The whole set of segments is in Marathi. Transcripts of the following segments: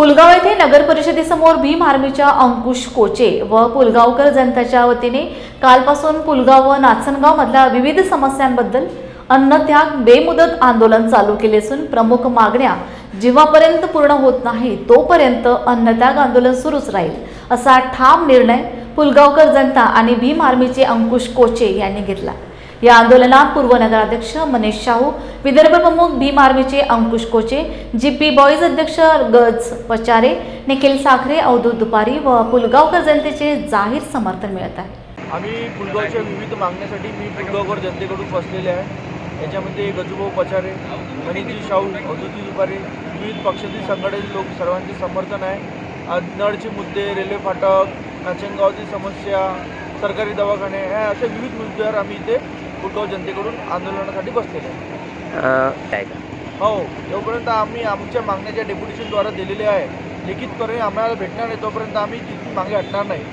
पुलगाव येथे नगर परिषदेसमोर भीम आर्मीच्या अंकुश कोचे व पुलगावकर जनताच्या वतीने कालपासून पुलगाव व नाचनगाव मधल्या विविध समस्यांबद्दल अन्नत्याग बेमुदत आंदोलन चालू केले असून प्रमुख मागण्या जेव्हापर्यंत पूर्ण होत नाही तोपर्यंत अन्नत्याग आंदोलन सुरूच राहील असा ठाम निर्णय पुलगावकर जनता आणि भीम आर्मीचे अंकुश कोचे यांनी घेतला. या आंदोलनात पूर्व नगराध्यक्ष मनेश शाहू विदर्भ प्रमुख भीम आर्मीचे अंकुश कोचे जी पी बॉईज अध्यक्ष गज पचारे निखिल साखरे अवधूत दुपारी व पुलगावकर जनतेचे जाहीर समर्थन मिळत आहे. आम्ही पुलगावच्या विविध मागण्यासाठी मी पुलगावकर जनतेकडून बसलेले आहे. याच्यामध्ये गजूभाऊ पचारे मनीजी शाहू अवधूती दुपारे विविध पक्षातील संघटनेतील लोक सर्वांचे समर्थन आहे. नळचे मुद्दे रेल्वे फाटक नाचनगावातील समस्या सरकारी दवाखाने ह्या अशा विविध मुद्द्यावर आम्ही इथे पुलगाव जनतेकडून आंदोलनासाठी बसलेले आहे अं, काय का? हो जोपर्यंत आम्ही आमच्या मागण्या ज्या डेप्युटेशनद्वारा दिलेल्या आहे लिखितपणे आम्हाला भेटणार नाही तोपर्यंत आम्ही तिथून मागे हटणार नाही.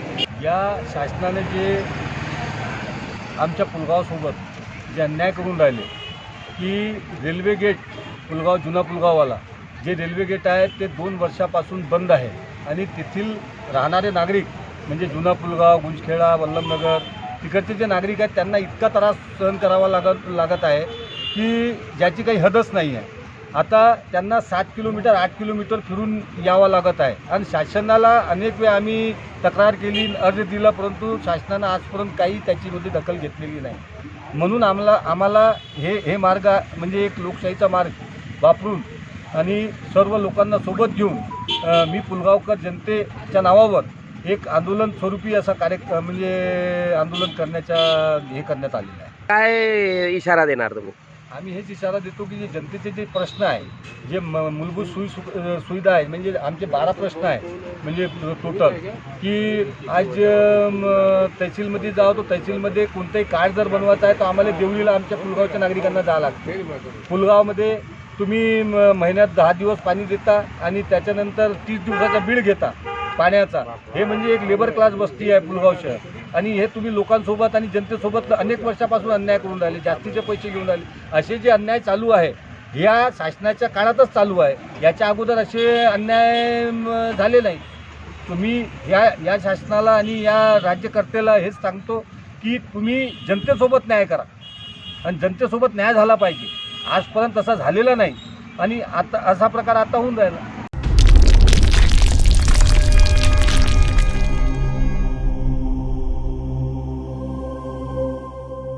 या शासनाने जे आमच्या पुलगावसोबत जे अन्याय करून राहिले की रेल्वे गेट पुलगाव जुना पुलगाववाला जे रेल्वे गेट आहे ते दोन वर्षापासून बंद आहे. आणि तेथील राहणारे नागरिक म्हणजे जुना पुलगाव गुंजखेडा वल्लभनगर तिकडचे जे नागरिक आहेत त्यांना इतका त्रास सहन करावा लागत लागत आहे की ज्याची काही हदच नाही आहे. आता त्यांना सात किलोमीटर आठ किलोमीटर फिरून यावं लागत आहे. आणि शासनाला अनेक वेळा आम्ही तक्रार केली अर्ज दिला परंतु शासनानं आजपर्यंत काही त्याचीमध्ये दखल घेतलेली नाही. म्हणून आम्हाला आम्हाला हे हे मार्ग म्हणजे एक लोकशाहीचा मार्ग वापरून आणि सर्व लोकांना सोबत घेऊन मी पुलगावकर जनतेच्या नावावर एक आंदोलन स्वरूपी असा कार्य म्हणजे आंदोलन करण्याच्या हे करण्यात आलेलं आहे. काय इशारा देणार तुम्ही? आम्ही हेच इशारा देतो की जे जनतेचे जे प्रश्न आहे जे म मूलभूत सोयी सु सुविधा आहेत म्हणजे आमचे बारा प्रश्न आहे म्हणजे टोटल की आज तहसीलमध्ये जावं तो तहसीलमध्ये कोणतंही कार्ड जर बनवायचं आहे तर आम्हाला देवळीला आमच्या पुलगावच्या नागरिकांना जावं लागतं. पुलगावमध्ये तुम्ही म- महिन्यात दहा दिवस पाणी देता आणि त्याच्यानंतर तीस दिवसाचा बिल घेता. पाण्याचा. हे म्हणजे एक लेबर क्लास वस्ती आहे पुलगाव शहर. आणि हे तुम्ही लोकांसोबत आणि जनतेसोबत अनेक वर्षापासून अन्याय करून राहिले जास्तीचे पैसे घेऊन राहिले. असे जे अन्याय चालू आहे या शासनाच्या काळातच चालू आहे. याच्या अगोदर असे अन्याय झाले नाही. तुम्ही या या शासनाला आणि या राज्यकर्त्याला हेच सांगतो की तुम्ही जनतेसोबत न्याय करा. आणि जनतेसोबत न्याय झाला पाहिजे. आजपर्यंत तसा झालेला नाही. आणि आता असा प्रकार आता होऊन राहिला.